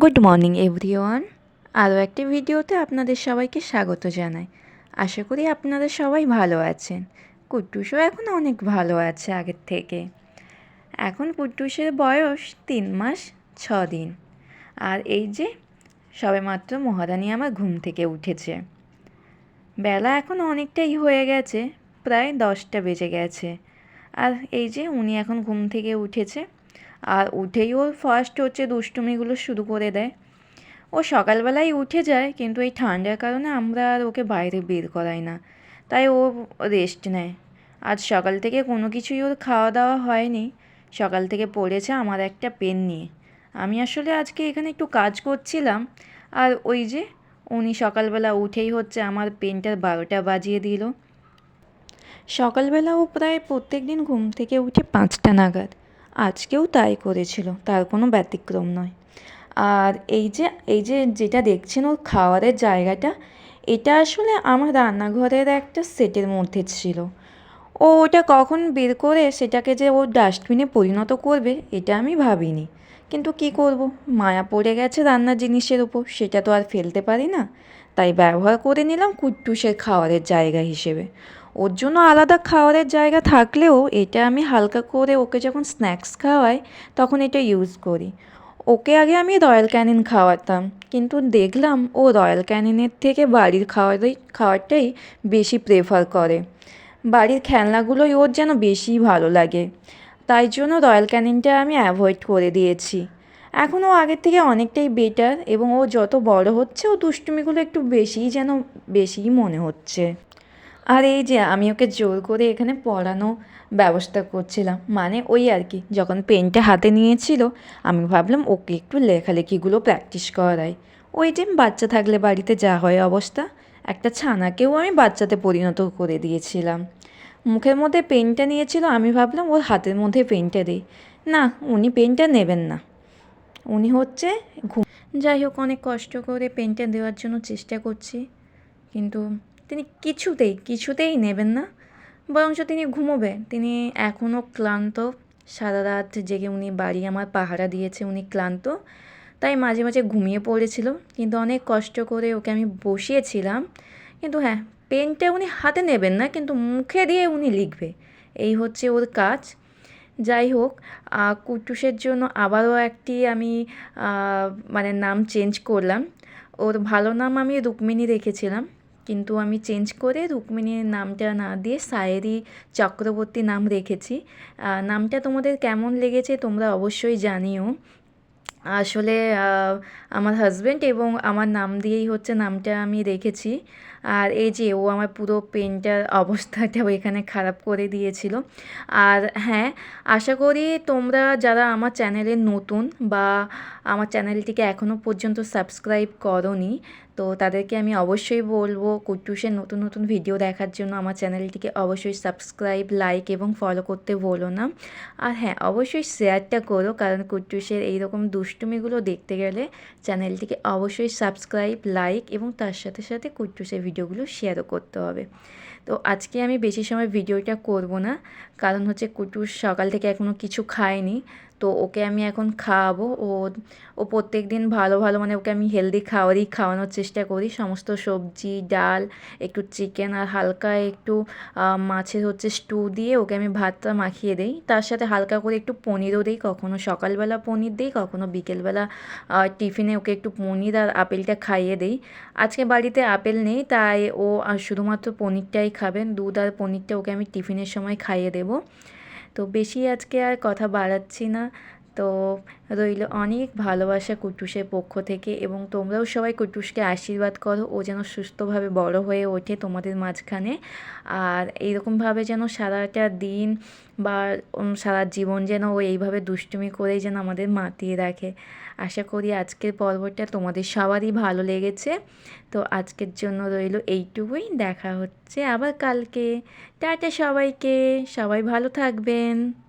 Good morning everyone আরও একটি ভিডিওতে আপনাদের সবাইকে স্বাগত জানাই। আশা করি আপনারা সবাই ভালো আছেন। কুট্টুসও এখন অনেক ভালো আছে আগের থেকে। এখন কুট্টুসের বয়স তিন মাস ছ দিন। আর এই যে, সবেমাত্র মহারানী আমার ঘুম থেকে উঠেছে। বেলা এখন অনেকটাই হয়ে গেছে, প্রায় দশটা বেজে গেছে। আর এই যে, উনি এখন ঘুম থেকে উঠেছে। আর উঠেই ও ফার্স্ট হচ্ছে দুষ্টুমিগুলো শুরু করে দেয়। ও সকালবেলায় উঠে যায়, কিন্তু এই ঠান্ডার কারণে আমরা আর ওকে বাইরে বের করাই না। তাই ও রেস্ট নেয়। আজ সকাল থেকে কোনো কিছুই ওর খাওয়া দাওয়া হয়নি। সকাল থেকে পড়েছে আমার একটা পেন নিয়ে। আমি আসলে আজকে এখানে একটু কাজ করছিলাম। আর ওই যে, উনি সকালবেলা উঠেই হচ্ছে আমার পেনটার বারোটা বাজিয়ে দিল। সকালবেলা ও প্রায় প্রত্যেক দিন ঘুম থেকে উঠে পাঁচটা নাগাদ। আজকেও তাই করেছিল, তার কোনো ব্যতিক্রম নয়। আর এই যে এই যে যেটা দেখছেন ওর খাওয়ারের জায়গাটা, এটা আসলে আমার রান্নাঘরের একটা সেটের মধ্যে ছিল। ও ওটা কখন বের করে সেটাকে যে ও ডাস্টবিনে পরিণত করবে, এটা আমি ভাবিনি। কিন্তু কি করব? মায়া পড়ে গেছে রান্নার জিনিসের উপর, সেটা তো আর ফেলতে পারি না। তাই ব্যবহার করে নিলাম কুট্টুসের খাওয়ারের জায়গা হিসেবে। ওর জন্য আলাদা খাওয়ারের জায়গা থাকলেও এটা আমি হালকা করে ওকে যখন স্ন্যাক্স খাওয়াই, তখন এটা ইউজ করি। ওকে আগে আমি রয়্যাল ক্যানিন খাওয়াতাম, কিন্তু দেখলাম ও রয়্যাল ক্যানিনের থেকে বাড়ির খাওয়ারই, খাওয়ারটাই বেশি প্রেফার করে। বাড়ির খেলনাগুলোই ওর যেন বেশি ভালো লাগে। তাই জন্য রয়্যাল ক্যানিনটা আমি অ্যাভয়েড করে দিয়েছি। এখন ও আগের থেকে অনেকটাই বেটার এবং ও যত বড় হচ্ছে, ও দুষ্টুমিগুলো একটু বেশিই যেন, বেশিই মনে হচ্ছে। আর এই যে আমি ওকে জোর করে এখানে পড়ানো ব্যবস্থা করছিলাম মানে ওই আর কি, যখন পেনটা হাতে নিয়েছিল, আমি ভাবলাম ওকে একটু লেখালেখিগুলো প্র্যাকটিস করাই। ওই যে বাচ্চা থাকলে বাড়িতে যা হয় অবস্থা, একটা ছানাকেও আমি বাচ্চাতে পরিণত করে দিয়েছিলাম। মুখের মধ্যে পেনটা নিয়েছিল, আমি ভাবলাম ওর হাতের মধ্যে পেনটা দিই। না, উনি পেনটা নেবেন না। উনি হচ্ছে ঘুম যাই হোক, অনেক কষ্ট করে পেনটা দেওয়ার জন্য চেষ্টা করছি, কিন্তু তিনি কিছুতেই কিছুতেই নেবেন না। বরঞ্চ তিনি ঘুমোবে। তিনি এখনও ক্লান্ত। সারা রাত জেগে উনি বাড়ি আমার পাহারা দিয়েছে, উনি ক্লান্ত। তাই মাঝে মাঝে ঘুমিয়ে পড়েছিল। কিন্তু অনেক কষ্ট করে ওকে আমি বসিয়েছিলাম। কিন্তু হ্যাঁ পেনটা উনি হাতে নেবেন না, কিন্তু মুখে দিয়ে উনি লিখবে। এই হচ্ছে ওর কাজ। যাই হোক কুটুসের জন্য আবারও একটি আমি মানে নাম চেঞ্জ করলাম। ওর ভালো নাম আমি রুক্মিণী রেখেছিলাম। কিন্তু আমি চেঞ্জ করে রুক্মিণীর নামটা না দিয়ে সায়েরি চক্রবর্তী নাম রেখেছি। নামটা তোমাদের কেমন লেগেছে তোমরা অবশ্যই জানিও। আসলে আমার হাজব্যান্ড এবং আমার নাম দিয়েই হচ্ছে নামটা আমি রেখেছি। আর এই যে ও আমার পুরো পেনটার অবস্থাটাও এখানে খারাপ করে দিয়েছিল। আর হ্যাঁ আশা করি তোমরা যারা আমার চ্যানেলে নতুন বা আমার চ্যানেলটিকে এখনও পর্যন্ত সাবস্ক্রাইব করনি তো তাদেরকে আমি অবশ্যই বলব কুট্টুসের নতুন নতুন ভিডিও দেখার জন্য আমার চ্যানেলটিকে অবশ্যই সাবস্ক্রাইব লাইক এবং ফলো করতে বলো না। আর হ্যাঁ অবশ্যই শেয়ারটা করো, কারণ কুট্টুসের এইরকম দুষ্টুমিগুলো দেখতে গেলে চ্যানেলটিকে অবশ্যই সাবস্ক্রাইব লাইক এবং তার সাথে সাথে কুট্টুসের ভিডিওগুলো শেয়ারও করতে হবে। তো আজকে আমি বেশি সময় ভিডিওটা করব না, কারণ হচ্ছে কুটুস সকাল থেকে এখনও কিছু খায়নি তো ওকে আমি এখন খাওয়াবো। ও ও প্রত্যেক দিন ভালো ভালো মানে ওকে আমি হেলদি খাওয়ারই খাওয়ানোর চেষ্টা করি। সমস্ত সবজি, ডাল, একটু চিকেন আর হালকা একটু মাছের হচ্ছে স্টু দিয়ে ওকে আমি ভাতটা মাখিয়ে দিই। তার সাথে হালকা করে একটু পনিরও দিই, কখনো সকালবেলা পনির দিই, কখনো বিকেলবেলা টিফিনে ওকে একটু পনির আর আপেলটা খাইয়ে দিই। আজকে বাড়িতে আপেল নেই, তাই ও শুধুমাত্র পনিরটাই খাবেন। দুধ আর পনিরটা ওকে আমি টিফিনের সময় খাইয়ে দেবো। তো বেশি আজকে আর কথা বাড়াচ্ছি না। তো রইল অনেক ভালোবাসা কুটুসের পক্ষ থেকে এবং তোমরাও সবাই কুটুসকে আশীর্বাদ করো, ও যেন সুস্থভাবে বড় হয়ে ওঠে তোমাদের মাঝখানে। আর এইরকমভাবে যেন সারাটা দিন বা সারা জীবন যেন ও এইভাবে দুষ্টুমি করেই যেন আমাদের মাতিয়ে রাখে। আশা করি আজকের পর্বটা তোমাদের সবারই ভালো লেগেছে। তো আজকের জন্য রইল এইটুকুই, দেখা হচ্ছে আবার কালকে। টাটা সবাইকে, সবাই ভালো থাকবেন।